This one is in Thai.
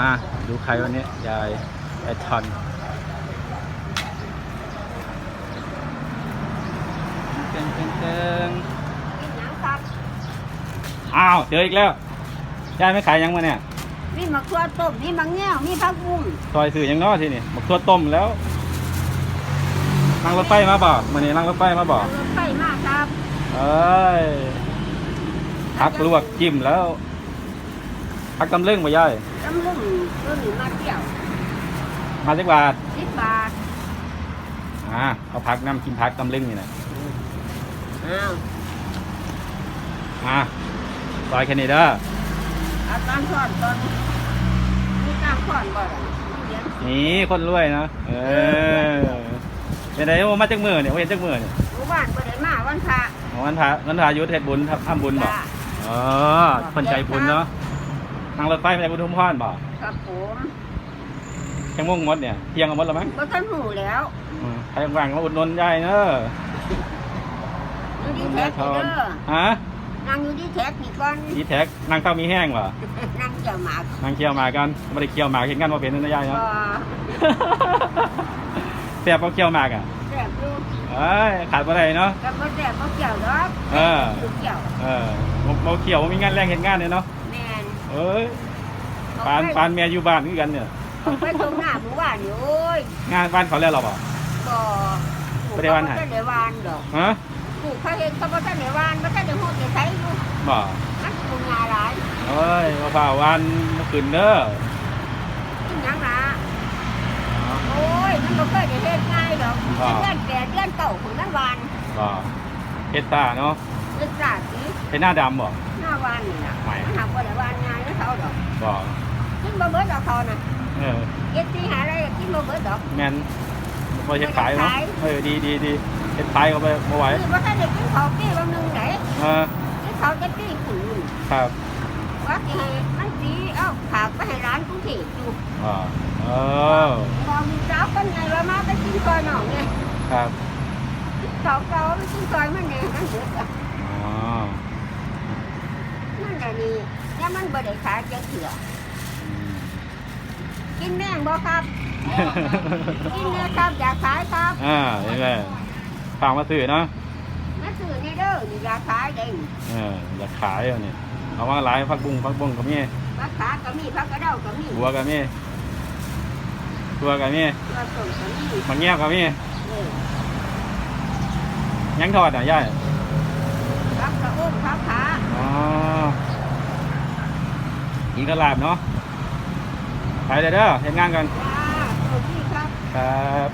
มาดูใครวันนี้ยายแอดทอนเก่งเก่งเก่งกินหยังครับอ้าวเจออีกแล้วยายไม่ขายยังมาเนี่ยมีมะเขือต้มมีมะเงี้ยวมีผักบุ้งซอยสื่อยังน้อที่นี่บักทั่วต้มแล้วนั่งรถไฟมาบ่มื่อนี้นั่งรถไฟมาบ่เอารถไฟมาครับเอ้ยพักลวกจิ้มแล้ว พักตำลึงบ่ยายตำลึงตัวนี้มาเที่ยวมาสักบาทสิบบาทอ่าเอาพักน้ำกินพักตำลึงนี่นะอ้าวอ่าซอยแค่นี้เด้อเอาตามสอนตอนมีตามสอนบ่ล่ะมีเหรียญนี่คนรวยนะเออเป็นไงโอ้มาจากมือเนี่ยโอ้เห็นจากมือเนี่ยหมู่บ้านบ่ได้มาวันพระอ๋อวันพระวันพระยุทธเทศบุญทำทำบุญบ่จ้าอ๋อคนใจบุญเนาะ นั่งรถไฟมาจากบุญทุ่มพรบ่ครับผมแค่ม่วงหมดเนี่ยเที่ยงกันหมดแล้วมั้งบ่ทันหูแล้วอืมใครว่างๆมาอุดหนุนยายเนอะอยู่ดีแท็กนี่เด้อฮะนั่งอยู่ดีแท็กนี่ก่อนดีแท็กนั่งเต้ามีแห้งวะนั่งเกี่ยวหมากนั่งเคี่ยวหมากกันไม่ได้เคี่ยวหมากเห็นกันว่าเป็นนั่นนะยายบ่เนาะแซ่บเพราะเคี่ยวหมากอะแซ่บอยู่เอ้ยขาดอะไรเนาะก็บ่แซ่บบ่เกี่ยวดอกเอออยู่เกี่ยวเออบ่บ่เคี่ยวบ่มีงานแรงเห็นงานเลยเนาะแม่น เอ้ยปานปานเมียอยู่บ้านคือกันเนี่ยผมไปตรงหน้าหมู่บ้านนี่โอ้ยงานบ้านเขาแล้วเหรอเปล่าก็บ่ได้วานไหนบ่ได้วานดอกฮะปลูกเขาเองเขาบ่ทันได้วานบ่ทันได้ฮอดได้ใช้อยู่บ่มันปลูกหญ้าหลายเอ้ยมาฝ่าวันมาขึ้นเด้อกินหยังล่ะโอ้ยมันบ่เคยได้เฮ็ดง่ายดอกอ่าเดือนแปดเดือนเก้าของมันวานบ่เฮ็ดตาเนาะศึกษาสิเป็นหน้าดำบ่หน้าวานนี่ล่ะไม่ มันหาบ่ได้วานง่ายนะ เขาดอกบ่กินบ่เบิดดอกเขาน่ะเออเก็บสิหาอะไรก็กินบ่เบิดดอกแม่นบ่เฮ็ดขายเนาะบ่ได้ขายเออดีดีดีเฮ็ดขายเข้าไปบ่ไหวคือบ่ทันได้กินข้าวปีบางนึงได้เออกินข้าวจะปีขุนครับว่าสิให้มันสิเอ้าฝากไปให้ร้านกรุงเทพอยู่อ่าเออมองเจ้าคนไงว่ามาไปกินซอยหนองไงครับเจ้าเก่าไปกินซอยมันเนี่ยมันเดือดอะ อ๋อ มันอะไร นี่เนี่ยมันบ่ได้ขายเจ้าเถื่ออืมกินแมงบ่ครับ กินเนี่ยครับอยากขายครับอ่านี่แหละฝากมาซื้อเนาะมาซื้อนี่เด้อนี่อยากขายเด้งเอออยากขายอะนี่เอามาหลายผักบุ้งผักบุ้งกับมีผักขาก็มีผักกระเด้าก็มีบัวกับมีตัวกับมีกระต้มก็มีมังเงียบกับมีเออยังทอดอะย่ายผักกระโอ้มผักขาอ๋อ กินกระลาบเนาะไปเลยเด้อเห็นงานกันจ้าโอ้พี่ครับ ครับ